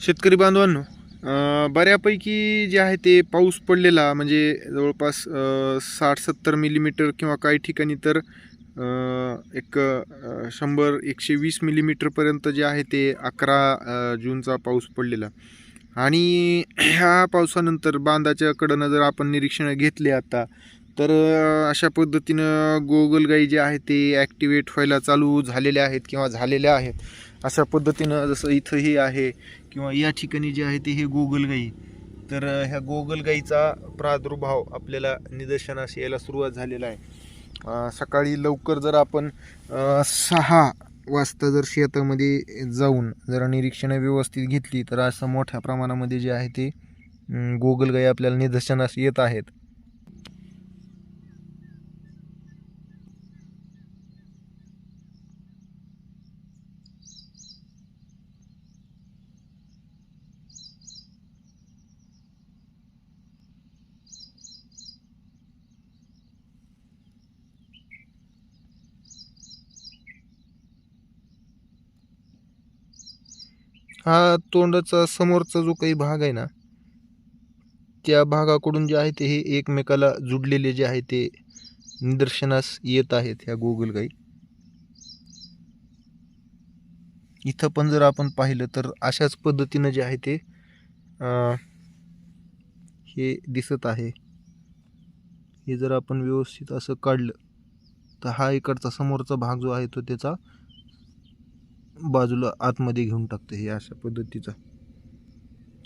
शेतकरी बांधवांनो बऱ्यापैकी जे आहे ते पाऊस पडलेला म्हणजे जवळपास साठ सत्तर मिलीमीटर किंवा काही ठिकाणी तर एक शंभर एकशे वीस मिलीमीटरपर्यंत जे आहे ते अकरा जूनचा पाऊस पडलेला. आणि ह्या पावसानंतर बांधाच्या कडनं जर आपण निरीक्षणं घेतले आता तर अशा पद्धतीनं गोगलगाई जे आहे ते ॲक्टिवेट व्हायला चालू झालेल्या आहेत किंवा झालेल्या आहेत. अशा पद्धतीनं जसं इथंही आहे किंवा या ठिकाणी जे आहे ते हे गोगलगाई. तर ह्या गोगलगाईचा प्रादुर्भाव आपल्याला निदर्शनास यायला सुरुवात झालेला आहे. सकाळी लवकर जर आपण सहा वाजता जर शेतामध्ये जाऊन जर निरीक्षणं व्यवस्थित घेतली तर असं मोठ्या प्रमाणामध्ये जे आहे ते गोगलगाई आपल्याला निदर्शनास येत आहेत. हा तोंडाचा समोरचा जो काही भाग आहे ना त्या भागाकडून जे आहे ते हे एकमेकाला जुडलेले जे आहे ते निदर्शनास येत आहेत ह्या गोगलगाई इथं पण जर आपण पाहिलं तर अशाच पद्धतीनं जे आहे ते हे दिसत आहे. हे जर आपण व्यवस्थित असं काढलं तर हा इकडचा समोरचा भाग जो आहे तो त्याचा बाजूला आतमध्ये घेऊन टाकतं हे अशा पद्धतीचा.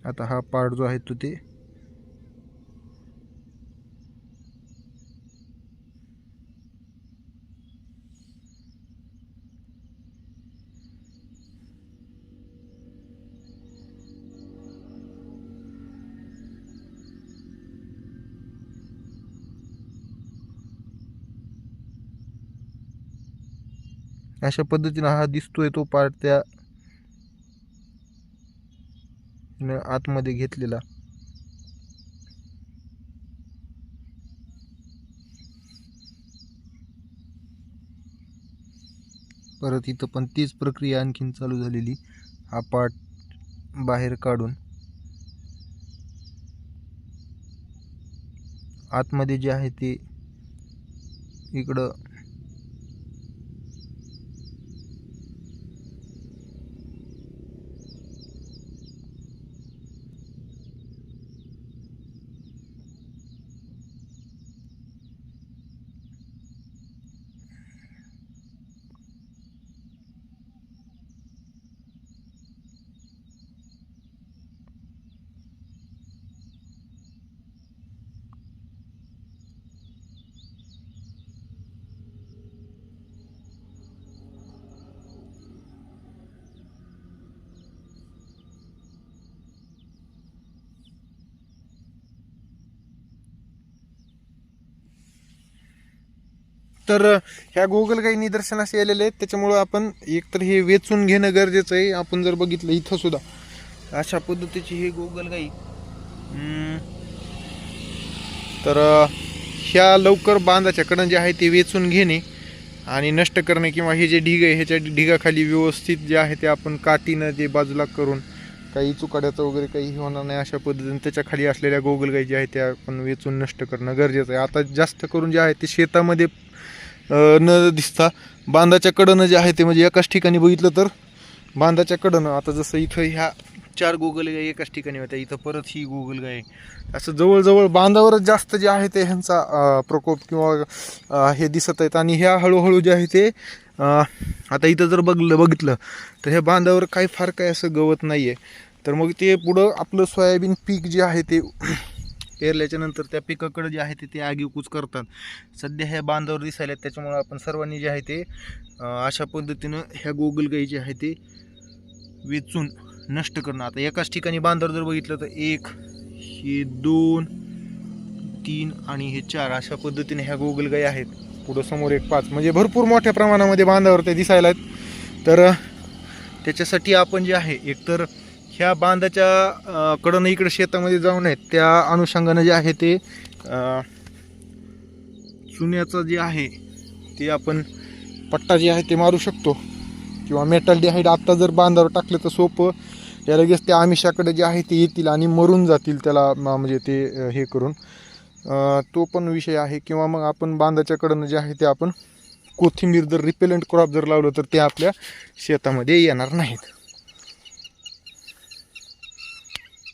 आता हा पार्ट जो आहे तो ते अशा पद्धतीनं हा दिसतोय तो पार्ट त्या न आतमध्ये घेतलेला. परत इथं पण तीच प्रक्रिया आणखीन चालू झालेली. हा पार्ट बाहेर काढून आतमध्ये जे आहे ते इकडं तर ह्या गोगलगाई काही निदर्शनास आलेले आहेत. त्याच्यामुळं आपण एकतर हे वेचून घेणं गरजेचं आहे. आपण जर बघितलं इथं सुद्धा. अशा पद्धतीची ही गोगल गाई तर ह्या लवकर बांधाच्याकडं जे आहे ते वेचून घेणे आणि नष्ट करणे किंवा हे जे ढिग आहे ह्याच्या ढिगाखाली व्यवस्थित जे आहे ते आपण काठीनं जे बाजूला करून काही चुकाड्याचं वगैरे काही होणार नाही अशा पद्धतीने. त्याच्याखाली असलेल्या गोगलगाई जे आहेत त्या आपण वेचून नष्ट करणं गरजेचं आहे. आता जास्त करून जे आहे ते शेतामध्ये न दिसता बांधाच्या कडनं जे आहे ते म्हणजे एकाच ठिकाणी बघितलं तर बांधाच्या कडनं. आता जसं इथं ह्या चार गोगल गाय एकाच ठिकाणी होत्या. इथं परत ही गोगल गाय असं जवळजवळ बांधावरच जास्त जे आहे ते ह्यांचा प्रकोप किंवा हे दिसत आहेत. आणि ह्या हळूहळू जे आहे ते आता इथं जर बघलं बघितलं तर ह्या बांधावर काही फार काही असं गवत नाही आहे तर मग ते पुढं आपलं सोयाबीन पीक जे आहे ते पेरल्याच्या नंतर त्या पिकाकडे जे आहे ते ते आगीकूच करतात. सध्या ह्या बांधावर दिसायला आहेत, त्याच्यामुळं आपण सर्वांनी जे आहे ते अशा पद्धतीनं ह्या गोगल गाई जे आहे ते वेचून नष्ट करणं. आता एकाच ठिकाणी बांधर जर बघितलं तर एक हे दोन तीन आणि हे चार अशा पद्धतीने ह्या गोगलगाई आहेत. पुढं समोर एक पाच. म्हणजे भरपूर मोठ्या प्रमाणामध्ये बांधावर ते दिसायला आहेत. तर त्याच्यासाठी आपण जे आहे एकतर ह्या बांधाच्या कडनं इकडे शेतामध्ये जाऊ नयेत त्या अनुषंगानं जे आहे ते चुन्याचं जे आहे ते आपण पट्टा जे आहे ते मारू शकतो. किंवा मेटल डिहाईड आत्ता जर बांधावर टाकलं तर सोपं. या लगेच त्या आमिषाकडे जे आहे ते येतील आणि मरून जातील त्याला म्हणजे ते हे करून. तो पण विषय आहे. किंवा मग आपण बांधाच्याकडनं जे आहे ते आपण कोथिंबीर जर रिपेलंट क्रॉप जर लावलं तर ते आपल्या शेतामध्ये येणार नाहीत.